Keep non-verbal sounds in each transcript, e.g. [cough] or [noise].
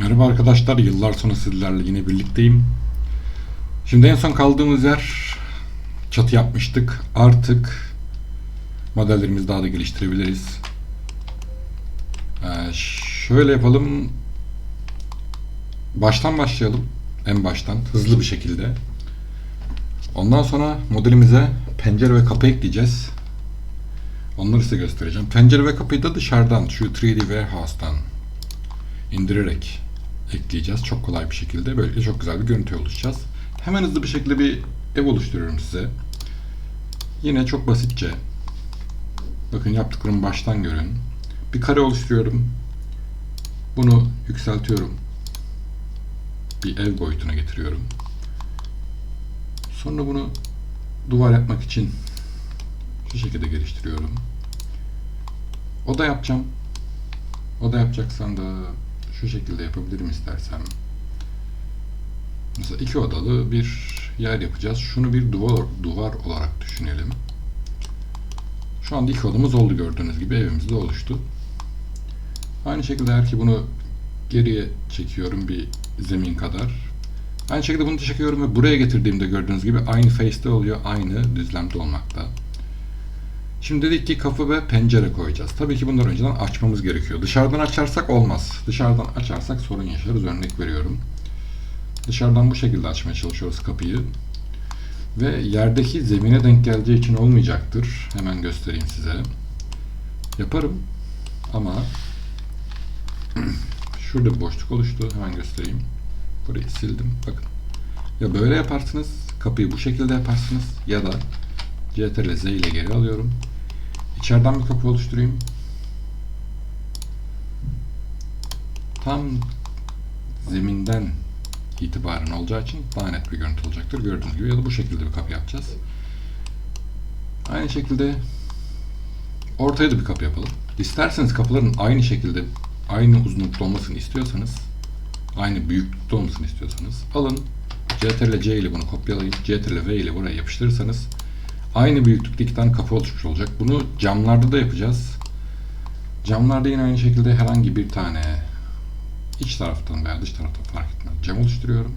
Merhaba arkadaşlar, yıllar sonra sizlerle yine birlikteyim. Şimdi en son kaldığımız yer çatı yapmıştık. Artık modellerimizi daha da geliştirebiliriz. Ee, şöyle yapalım. Baştan başlayalım. En baştan, hızlı bir şekilde. Ondan sonra modelimize pencere ve kapı ekleyeceğiz. Onları size göstereceğim. Pencere ve kapıyı da dışarıdan, şu 3D Warehouse'dan indirerek ekleyeceğiz. Çok kolay bir şekilde. Böylelikle çok güzel bir görüntü oluşacağız. Hemen hızlı bir şekilde bir ev oluşturuyorum size. Yine çok basitçe. Bakın yaptıklarımı baştan görün. Bir kare oluşturuyorum. Bunu yükseltiyorum. Bir ev boyutuna getiriyorum. Sonra bunu duvar yapmak için şu şekilde geliştiriyorum. Oda yapacağım. Oda yapacaksan da şu şekilde yapabilirim istersem. Mesela iki odalı bir yer yapacağız. Şunu bir duvar duvar olarak düşünelim. Şu anda iki odamız oldu gördüğünüz gibi evimiz de oluştu. Aynı şekilde eğer ki bunu geriye çekiyorum bir zemin kadar. Aynı şekilde bunu da çekiyorum ve buraya getirdiğimde gördüğünüz gibi aynı face'te oluyor, aynı düzlemde olmakta. Şimdi dedik ki kapı ve pencere koyacağız. Tabii ki bunları önceden açmamız gerekiyor. Dışarıdan açarsak olmaz. Dışarıdan açarsak sorun yaşarız. Örnek veriyorum. Dışarıdan bu şekilde açmaya çalışıyoruz kapıyı. Ve yerdeki zemine denk geleceği için olmayacaktır. Hemen göstereyim size. Yaparım. Ama [clears throat] şurada bir boşluk oluştu. Hemen göstereyim. Burayı sildim. Bakın. Ya böyle yaparsınız. Kapıyı bu şekilde yaparsınız. Ya da CTRL Z ile geri alıyorum. İçeriden bir kapı oluşturayım. Tam zeminden itibaren olacağı için daha net bir görüntü olacaktır. Gördüğünüz gibi ya da bu şekilde bir kapı yapacağız. Aynı şekilde ortaya da bir kapı yapalım. İsterseniz kapıların aynı şekilde aynı uzunlukta olmasını istiyorsanız aynı büyüklükte olmasını istiyorsanız alın CTRL C ile bunu kopyalayın. CTRL V ile buraya yapıştırırsanız aynı büyüklükte iki tane kapı oluşmuş olacak. Bunu camlarda da yapacağız. Camlarda yine aynı şekilde herhangi bir tane iç taraftan veya dış taraftan fark etmez. Cam oluşturuyorum.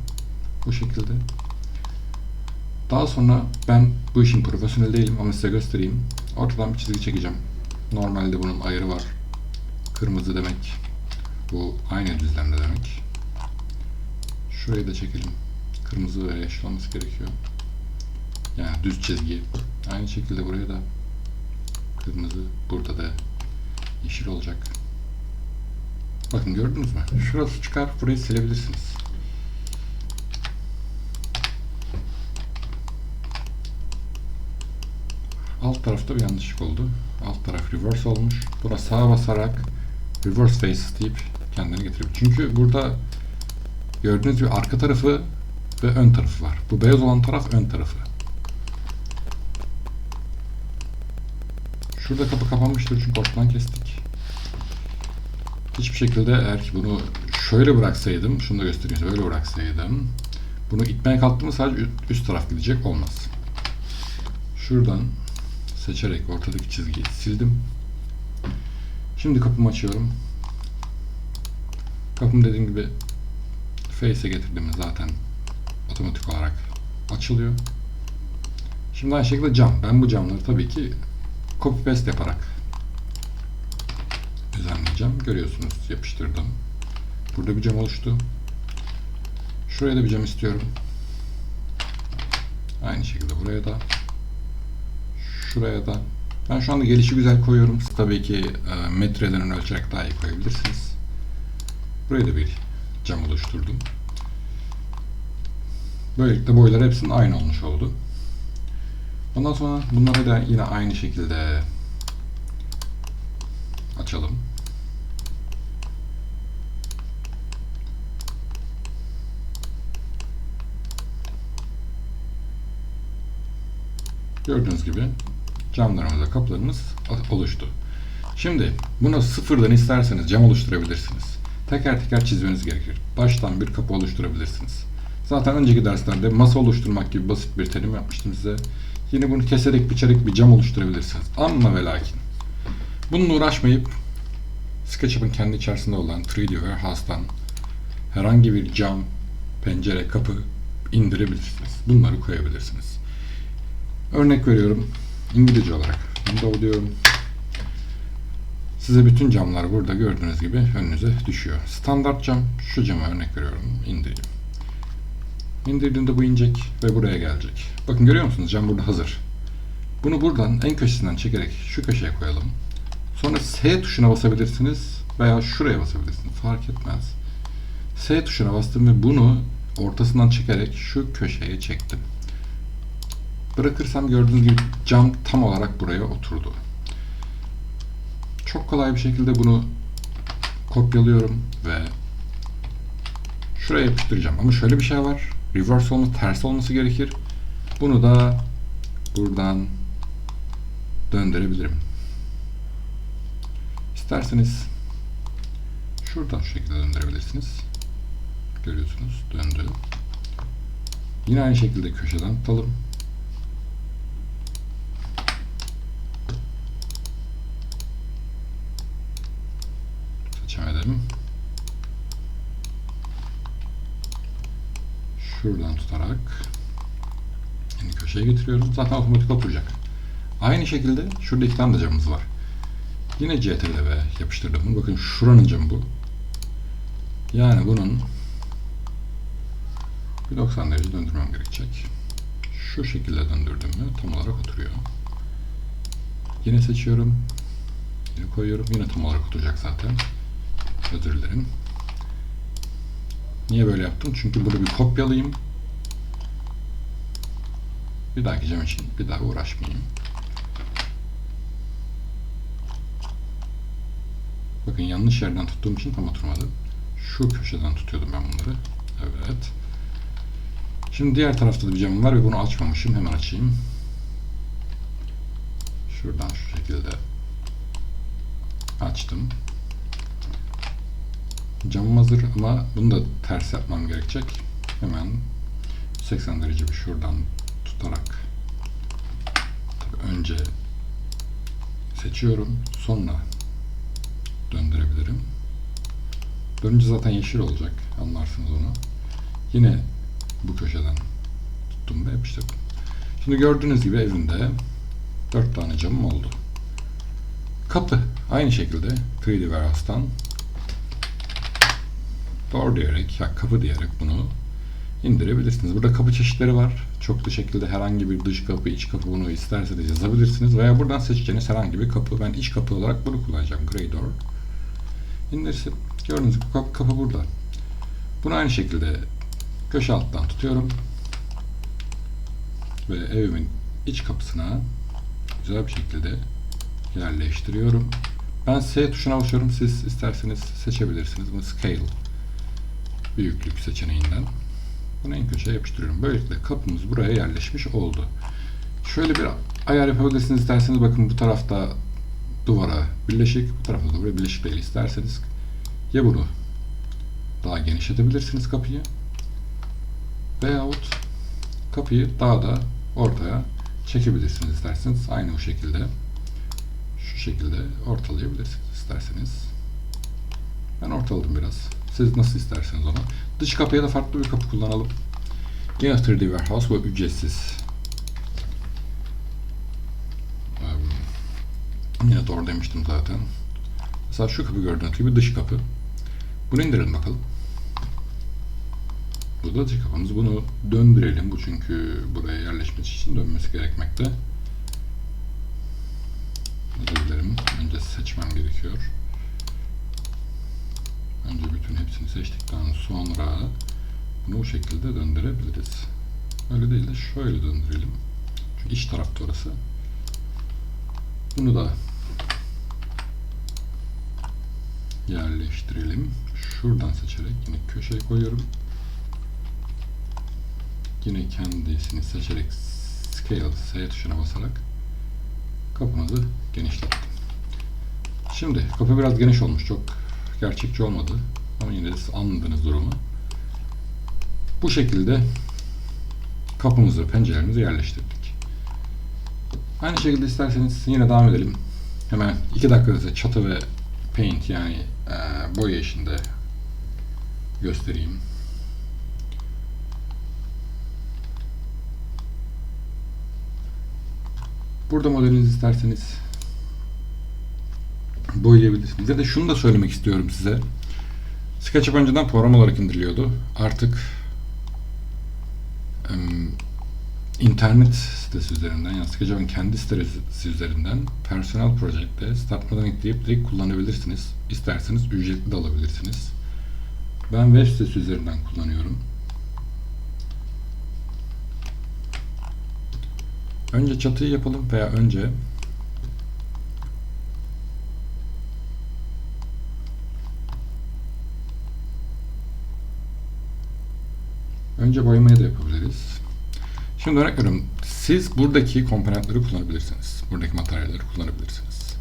Bu şekilde. Daha sonra ben bu işin profesyonel değilim ama size göstereyim. Ortadan bir çizgi çekeceğim. Normalde bunun ayarı var. Kırmızı demek. Bu aynı düzlemde demek. Şurayı da çekelim. Kırmızı ve yeşil olması gerekiyor. Yani düz çizgi. Aynı şekilde buraya da kırmızı, burada da yeşil olacak. Bakın gördünüz mü? Şurası çıkar, burayı silebilirsiniz. Alt tarafta bir yanlışlık oldu. Alt taraf reverse olmuş. Buna sağa basarak reverse face deyip kendini getirebilir. Çünkü burada gördüğünüz gibi arka tarafı ve ön tarafı var. Bu beyaz olan taraf ön tarafı. Şurada kapı kapanmıştır çünkü ortadan kestik. Hiçbir şekilde eğer ki bunu şöyle bıraksaydım, şunu da göstereyim böyle bıraksaydım, bunu itmeye kalktığımda sadece üst taraf gidecek olmaz. Şuradan seçerek ortadaki çizgiyi sildim. Şimdi kapımı açıyorum. Kapım dediğim gibi face'e getirdiğimde zaten otomatik olarak açılıyor. Şimdi aynı şekilde cam. Ben bu camları tabii ki copy paste yaparak düzenleyeceğim. Görüyorsunuz yapıştırdım. Burada bir cam oluştu. Şuraya da bir cam istiyorum. Aynı şekilde buraya da. Şuraya da. Ben şu anda gelişi güzel koyuyorum. Tabii ki e, metrelerini ölçerek daha iyi koyabilirsiniz. Buraya da bir cam oluşturdum. Böylelikle boylar hepsinin aynı olmuş oldu. Ondan sonra bunları da yine aynı şekilde açalım. Gördüğünüz gibi camlarımız ve kapılarımız oluştu. Şimdi bunu sıfırdan isterseniz cam oluşturabilirsiniz. Teker teker çizmeniz gerekir. Baştan bir kapı oluşturabilirsiniz. Zaten önceki derslerde masa oluşturmak gibi basit bir terim yapmıştım size. Yine bunu keserek biçerek bir cam oluşturabilirsiniz. Ama ve lakin bununla uğraşmayıp SketchUp'ın kendi içerisinde olan 3D Warehouse'dan herhangi bir cam, pencere, kapı indirebilirsiniz. Bunları koyabilirsiniz. Örnek veriyorum. İngilizce olarak window diyorum. Size bütün camlar burada gördüğünüz gibi önünüze düşüyor. Standart cam, şu cama örnek veriyorum. indireyim. İndirdiğimde bu inecek ve buraya gelecek. Bakın görüyor musunuz? Cam burada hazır. Bunu buradan en köşesinden çekerek şu köşeye koyalım. Sonra S tuşuna basabilirsiniz veya şuraya basabilirsiniz. Fark etmez. S tuşuna bastım ve bunu ortasından çekerek şu köşeye çektim. Bırakırsam gördüğünüz gibi cam tam olarak buraya oturdu. Çok kolay bir şekilde bunu kopyalıyorum ve şuraya yapıştıracağım. Ama şöyle bir şey var. Reverse olması, ters olması gerekir. Bunu da buradan döndürebilirim. İsterseniz şuradan şu şekilde döndürebilirsiniz. Görüyorsunuz döndü. Yine aynı şekilde köşeden tutalım. Şuradan tutarak yeni köşeye getiriyorum. Zaten otomatik oturacak. Aynı şekilde şurada iki tane de camımız var. Yine CTRL yapıştırdım. Bakın şuranın camı bu. Yani bunun bir 90 derece döndürmem gerekecek. Şu şekilde döndürdüm mü tam olarak oturuyor. Yine seçiyorum. Yine koyuyorum. Yine tam olarak oturacak zaten. Özür dilerim. Niye böyle yaptım? Çünkü bunu bir kopyalayayım. Bir dahaki cam için bir daha uğraşmayayım. Bakın yanlış yerden tuttuğum için tam oturmadı. Şu köşeden tutuyordum ben bunları. Evet. Şimdi diğer tarafta da bir camım var ve bunu açmamışım. Hemen açayım. Şuradan şu şekilde açtım. Camım hazır ama bunu da ters yapmam gerekecek. Hemen 80 derece bir şuradan tutarak tabii önce seçiyorum. Sonra döndürebilirim. Dönünce zaten yeşil olacak. Anlarsınız onu. Yine bu köşeden tuttum ve yapıştırdım. Şimdi gördüğünüz gibi evimde 4 tane camım oldu. Kapı aynı şekilde 3D Warehouse'tan door diyerek ya kapı diyerek bunu indirebilirsiniz. Burada kapı çeşitleri var. Çoklu şekilde herhangi bir dış kapı, iç kapı bunu isterseniz yazabilirsiniz. Veya buradan seçeceğiniz herhangi bir kapı. Ben iç kapı olarak bunu kullanacağım. Grey door. İndirsin. Gördüğünüz gibi kapı, kapı burada. Bunu aynı şekilde köşe alttan tutuyorum. Ve evimin iç kapısına güzel bir şekilde yerleştiriyorum. Ben S tuşuna basıyorum. Siz isterseniz seçebilirsiniz. Bunu scale büyüklük seçeneğinden. Bunu en köşeye yapıştırıyorum. Böylelikle kapımız buraya yerleşmiş oldu. Şöyle bir ayar yapabilirsiniz isterseniz. Bakın bu tarafta duvara birleşik, bu tarafta duvara birleşik değil isterseniz. Ya bunu daha genişletebilirsiniz kapıyı. Veyahut kapıyı daha da ortaya çekebilirsiniz isterseniz. Aynı bu şekilde şu şekilde ortalayabilirsiniz isterseniz. Ben ortaladım biraz. Siz nasıl isterseniz onu. Dış kapıya da farklı bir kapı kullanalım. Yine 3D Warehouse ve ücretsiz. Yine doğru demiştim zaten. Mesela şu kapı gördüğünüz gibi dış kapı. Bunu indirelim bakalım. Bu da dış kapımız. Bunu döndürelim. Bu çünkü buraya yerleşmesi için dönmesi gerekmekte. Özür dilerim. Önce seçmem gerekiyor. Bütün hepsini seçtikten sonra bunu bu şekilde döndürebiliriz. Öyle değil de şöyle döndürelim. Çünkü iç tarafta orası. Bunu da yerleştirelim. Şuradan seçerek yine köşeye koyuyorum. Yine kendisini seçerek Scale S tuşuna basarak kapımızı genişlettim. Şimdi kapı biraz geniş olmuş. Çok gerçekçi olmadı. Ama yine de siz anladığınız durumu. Bu şekilde kapımızı, pencerelerimizi yerleştirdik. Aynı şekilde isterseniz yine devam edelim. Hemen 2 dakikada çatı ve paint yani e, boya işinde göstereyim. Burada modelinizi isterseniz boyayabilirsiniz. Ya da şunu da söylemek istiyorum size. SketchUp önceden program olarak indiriliyordu. Artık em, internet sitesi üzerinden yani SketchUp'ın kendi sitesi üzerinden Personal Project'te startmadan ekleyip direkt kullanabilirsiniz. İsterseniz ücretli de alabilirsiniz. Ben web sitesi üzerinden kullanıyorum. Önce çatıyı yapalım veya önce Önce boyamayı da yapabiliriz. Şimdi örnek veriyorum. Siz buradaki komponentleri kullanabilirsiniz. Buradaki materyalleri kullanabilirsiniz.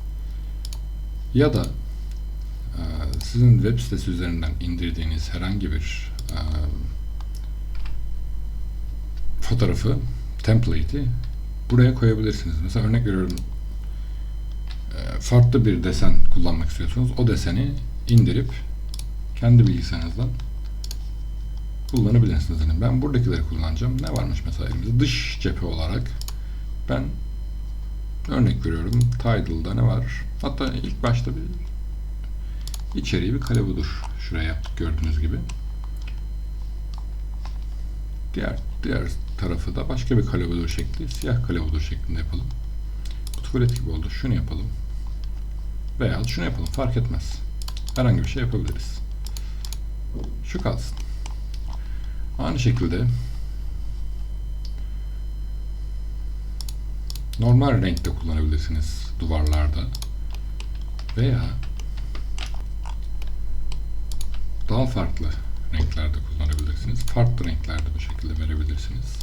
Ya da e, sizin web sitesi üzerinden indirdiğiniz herhangi bir e, fotoğrafı, template'i buraya koyabilirsiniz. Mesela örnek veriyorum e, farklı bir desen kullanmak istiyorsunuz. O deseni indirip kendi bilgisayarınızdan kullanabilirsiniz. Yani ben buradakileri kullanacağım. Ne varmış mesela elimizde? Dış cephe olarak ben örnek veriyorum. Tidal'da ne var? Hatta ilk başta bir içeriği bir kale budur. Şuraya yaptık gördüğünüz gibi. Diğer diğer tarafı da başka bir kale budur şekli. Siyah kale budur şeklinde yapalım. Tuvalet gibi oldu. Şunu yapalım. Veya şunu yapalım. Fark etmez. Herhangi bir şey yapabiliriz. Şu kalsın. Aynı şekilde normal renkte kullanabilirsiniz duvarlarda veya daha farklı renklerde kullanabilirsiniz. Farklı renklerde bu şekilde verebilirsiniz.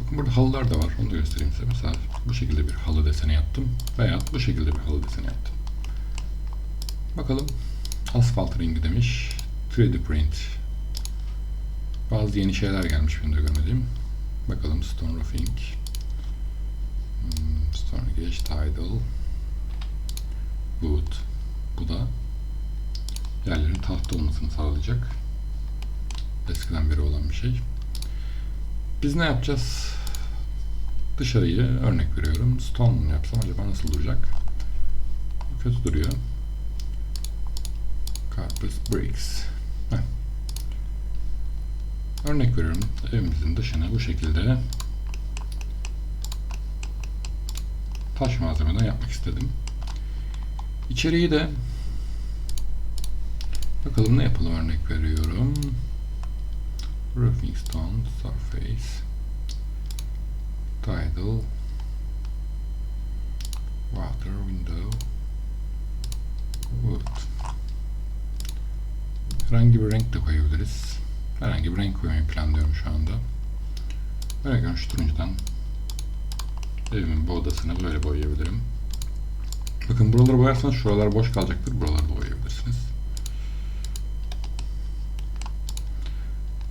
Bakın burada halılar da var. Onu da göstereyim size. Mesela bu şekilde bir halı deseni yaptım. Veya bu şekilde bir halı deseni yaptım. Bakalım. Asfalt rengi demiş. 3D print bazı yeni şeyler gelmiş benim de görmediğim. Bakalım Stone Roofing. Hmm, Stone Gauge Tidal. Wood. Bu da yerlerin tahta olmasını sağlayacak. Eskiden beri olan bir şey. Biz ne yapacağız? Dışarıyı örnek veriyorum. Stone yapsam acaba nasıl duracak? Kötü duruyor. Carpet Bricks. Örnek veriyorum. Evimizin dışına bu şekilde taş malzemeden yapmak istedim. İçeriği de bakalım ne yapalım örnek veriyorum. Roofing stone, surface, tidal, water window, wood. Herhangi bir renk de koyabiliriz. Herhangi bir renk koymayı planlıyorum şu anda. Böyle görün şu turuncudan evimin bu odasını böyle boyayabilirim. Bakın buraları boyarsanız şuralar boş kalacaktır. Buraları boyayabilirsiniz.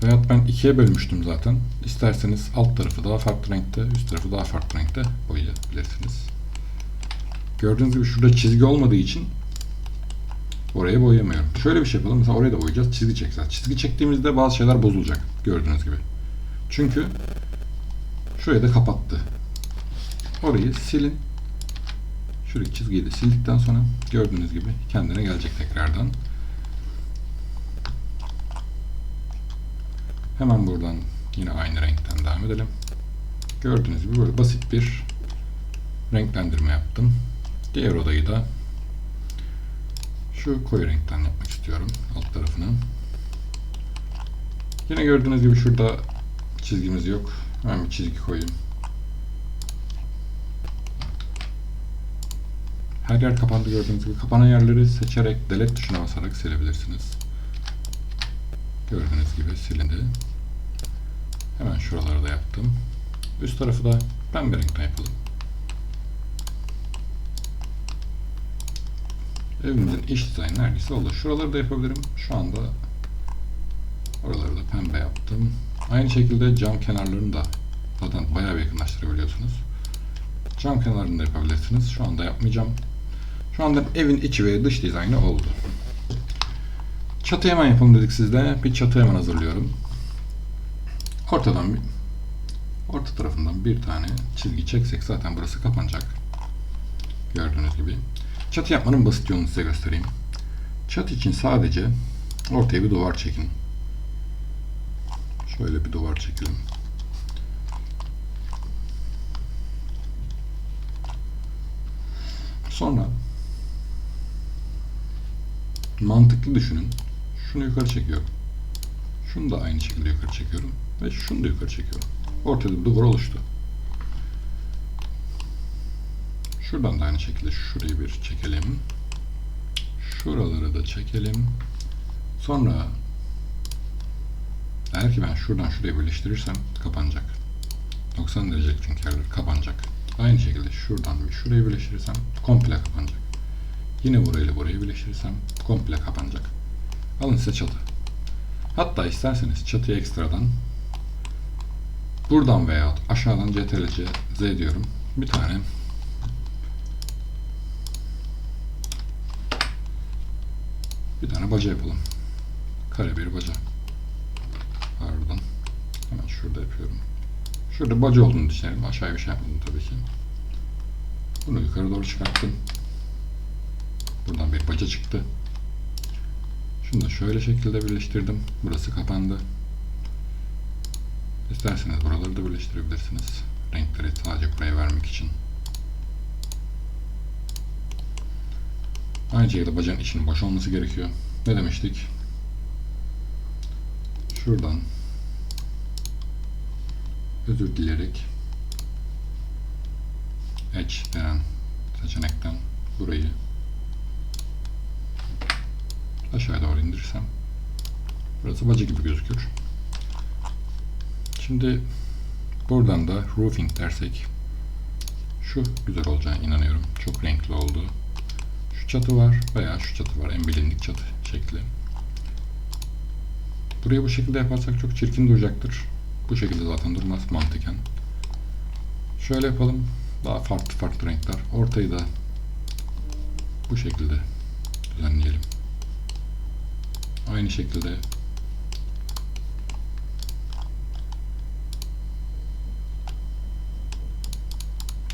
Veyahut ben ikiye bölmüştüm zaten. İsterseniz alt tarafı daha farklı renkte, üst tarafı daha farklı renkte boyayabilirsiniz. Gördüğünüz gibi şurada çizgi olmadığı için Oraya boyayamıyorum. Şöyle bir şey yapalım. Mesela oraya da boyayacağız. Çizgi çekeceğiz. Çizgi çektiğimizde bazı şeyler bozulacak. Gördüğünüz gibi. Çünkü şurayı da kapattı. Orayı silin. Şuradaki çizgiyi de sildikten sonra gördüğünüz gibi kendine gelecek tekrardan. Hemen buradan yine aynı renkten devam edelim. Gördüğünüz gibi böyle basit bir renklendirme yaptım. Diğer odayı da şu koyu renkten yapmak istiyorum alt tarafını. Yine gördüğünüz gibi şurada çizgimiz yok. Hemen bir çizgi koyayım. Her yer kapandı gördüğünüz gibi. Kapanan yerleri seçerek delete tuşuna basarak silebilirsiniz. Gördüğünüz gibi silindi. Hemen şuraları da yaptım. Üst tarafı da pembe renkten yapalım. Evimizin iç dizaynı neredeyse oldu. Şuraları da yapabilirim. Şu anda oraları da pembe yaptım. Aynı şekilde cam kenarlarını da zaten bayağı bir yakınlaştırabiliyorsunuz. Cam kenarını da yapabilirsiniz. Şu anda yapmayacağım. Şu anda evin içi ve dış dizaynı oldu. Çatı hemen yapalım dedik sizde. Bir çatı hemen hazırlıyorum. Ortadan bir orta tarafından bir tane çizgi çeksek zaten burası kapanacak. Gördüğünüz gibi. Çatı yapmanın basit yolunu size göstereyim. Çatı için sadece ortaya bir duvar çekin. Şöyle bir duvar çekelim. Sonra mantıklı düşünün. Şunu yukarı çekiyorum. Şunu da aynı şekilde yukarı çekiyorum. Ve şunu da yukarı çekiyorum. Ortada bir duvar oluştu. Şuradan da aynı şekilde şurayı bir çekelim. Şuraları da çekelim. Sonra eğer ki ben şuradan şuraya birleştirirsem kapanacak. 90 derecelik çünkü yerler kapanacak. Aynı şekilde şuradan bir şuraya birleştirirsem komple kapanacak. Yine burayla burayı birleştirirsem komple kapanacak. Alın size çatı. Hatta isterseniz çatıya ekstradan buradan veya aşağıdan CTRL C Z diyorum. Bir tane bir tane baca yapalım. Kare bir baca. Pardon. Hemen şurada yapıyorum. Şurada baca olduğunu düşünelim. Aşağıya bir şey yapmadım tabii ki. Bunu yukarı doğru çıkarttım. Buradan bir baca çıktı. Şunu da şöyle şekilde birleştirdim. Burası kapandı. İsterseniz buraları da birleştirebilirsiniz. Renkleri sadece buraya vermek için. Aynı şekilde bacanın içinin boş olması gerekiyor. Ne demiştik? Şuradan özür dileyerek Edge denen seçenekten burayı aşağıya doğru indirirsem burası baca gibi gözükür. Şimdi buradan da roofing dersek şu güzel olacağına inanıyorum. Çok renkli oldu. Çatı var veya şu çatı var. En bilindik çatı şekli. Burayı bu şekilde yaparsak çok çirkin duracaktır. Bu şekilde zaten durmaz mantıken. Şöyle yapalım. Daha farklı farklı renkler. Ortayı da bu şekilde düzenleyelim. Aynı şekilde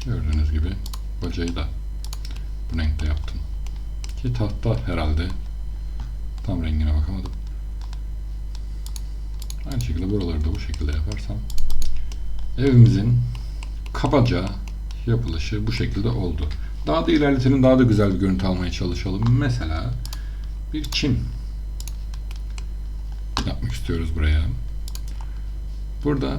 gördüğünüz gibi bacayı da bu renkte yaptım. Ki tahta herhalde tam rengine bakamadım. Aynı şekilde buraları da bu şekilde yaparsam evimizin kabaca yapılışı bu şekilde oldu. Daha da ilerletelim, daha da güzel bir görüntü almaya çalışalım. Mesela bir çim yapmak istiyoruz buraya. Burada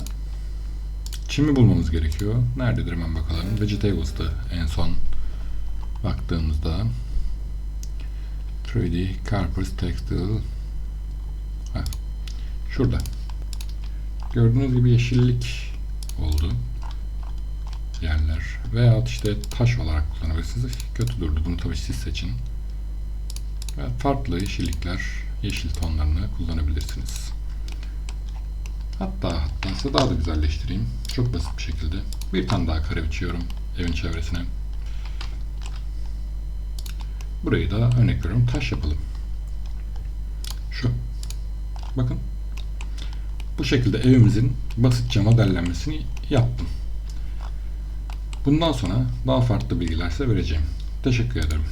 çimi bulmamız gerekiyor. Nerededir hemen bakalım. Vegetables'tı en son baktığımızda. 3D Carpus Textile ha, Şurada. Gördüğünüz gibi yeşillik oldu. Yerler. Veya işte taş olarak kullanabilirsiniz. Kötü durdu. Bunu tabii siz seçin. Ve farklı yeşillikler, yeşil tonlarını kullanabilirsiniz. Hatta hatta daha da güzelleştireyim. Çok basit bir şekilde. Bir tane daha kare biçiyorum evin çevresine. Burayı da örnek veriyorum taş yapalım. Şu. Bakın. Bu şekilde evimizin basitçe modellenmesini yaptım. Bundan sonra daha farklı bilgiler size vereceğim. Teşekkür ederim.